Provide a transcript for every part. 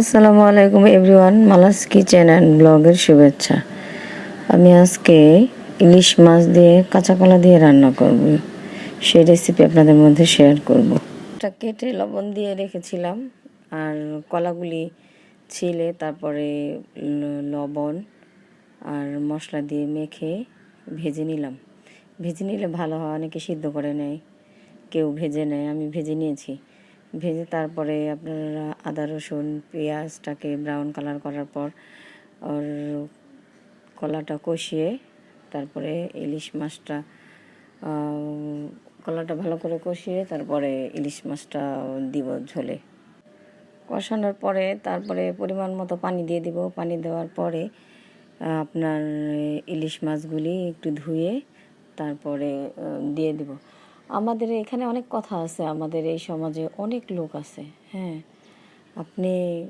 আসসালামু আলাইকুম everyone Mala's kitchen and ব্লগের শুভেচ্ছা। আমি আজকে ইলিশ মাছ দিয়ে, কাঁচা কলা দিয়ে রান্না করব। সেই রেসিপি আপনাদের মধ্যে শেয়ার করব। এটা কেটে লবণ দিয়ে রেখেছিলাম, আর কলাগুলি ছিলে, তারপরে লবণ আর মশলা দিয়ে মেখে ভেজে নিলাম। ভেজে নিলে ভালো হয়, অনেকে সিদ্ধ করে নেয়, কেউ ভেজে নেয়, আমি ভেজে নিয়েছি। ভেজে তারপরে আপনারা আদা, রসুন, পেঁয়াজটাকে ব্রাউন কালার করার পর ওর কলাটা কষিয়ে তারপরে ইলিশ মাছটা কলাটা ভালো করে কষিয়ে তারপরে ইলিশ মাছটা দিব ঝোলে। কষানোর পরে তারপরে পরিমাণ মতো পানি দিয়ে দিব। পানি দেওয়ার পরে আপনার ইলিশ মাছগুলি একটু ধুয়ে তারপরে দিয়ে দিব। আমাদের এখানে অনেক কথা আছে আমাদের এই সমাজে, অনেক লোক আছে হ্যাঁ। আপনি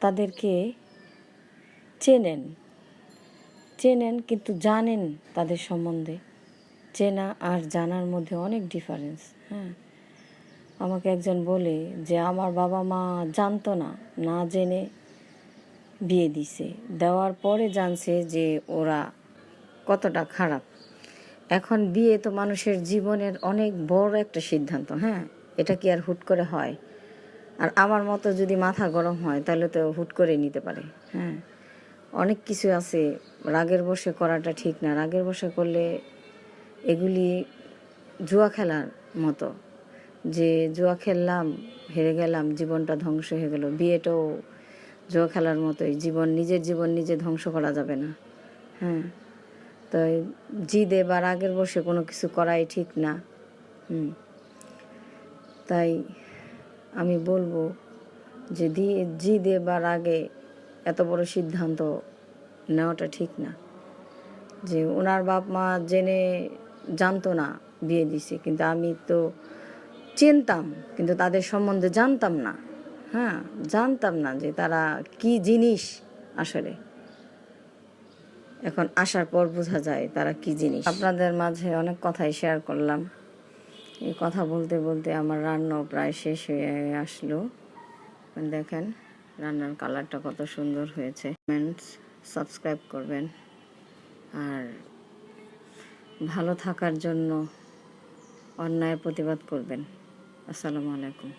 তাদেরকে চেনেন চেনেন কিন্তু জানেন তাদের সম্বন্ধে। চেনা আর জানার মধ্যে অনেক ডিফারেন্স হ্যাঁ। আমাকে একজন বলে যে, আমার বাবা মা জানতো না না জেনে বিয়ে দিছে। দেওয়ার পরে জানছে যে ওরা কতটা খারাপ। এখন বিয়ে তো মানুষের জীবনের অনেক বড় একটা সিদ্ধান্ত হ্যাঁ? এটা কি আর হুট করে হয়? আর আমার মতো যদি মাথা গরম হয়, তাহলে তো হুট করে নিতে পারে হ্যাঁ? অনেক কিছু আছে, রাগের বসে করাটা ঠিক না। রাগের বসে করলে এগুলি জুয়া খেলার মতো। যে জুয়া খেললাম, হেরে গেলাম, জীবনটা ধ্বংস হয়ে গেল। বিয়েটাও জুয়া খেলার মতোই। জীবন, নিজের জীবন নিজে ধ্বংস করা যাবে না হ্যাঁ? তো জিদে বা রাগের বসে কোনো কিছু করাই ঠিক না। হুম। তাই আমি বলব যে জিদে বা রাগে এত বড় সিদ্ধান্ত নেওয়াটা ঠিক না। যে ওনার বাপ মা জেনে জানতো না বিয়ে দিছে, কিন্তু আমি তো চিনতাম, কিন্তু তাদের সম্বন্ধে জানতাম না। হ্যাঁ জানতাম না যে তারা কি জিনিস আসলে। এখন আসার পর বোঝা যায় তারা কি জিনিস। আপনাদের মাঝে অনেক কথাই শেয়ার করলাম। এই কথা বলতে বলতে আমার রান্নাও প্রায় শেষ হয়ে আসলো। দেখেন, রান্নার কালারটা কত সুন্দর হয়েছে। সাবস্ক্রাইব করবেন। আর ভালো থাকার জন্য অন্যায়ের প্রতিবাদ করবেন। আসসালামু আলাইকুম।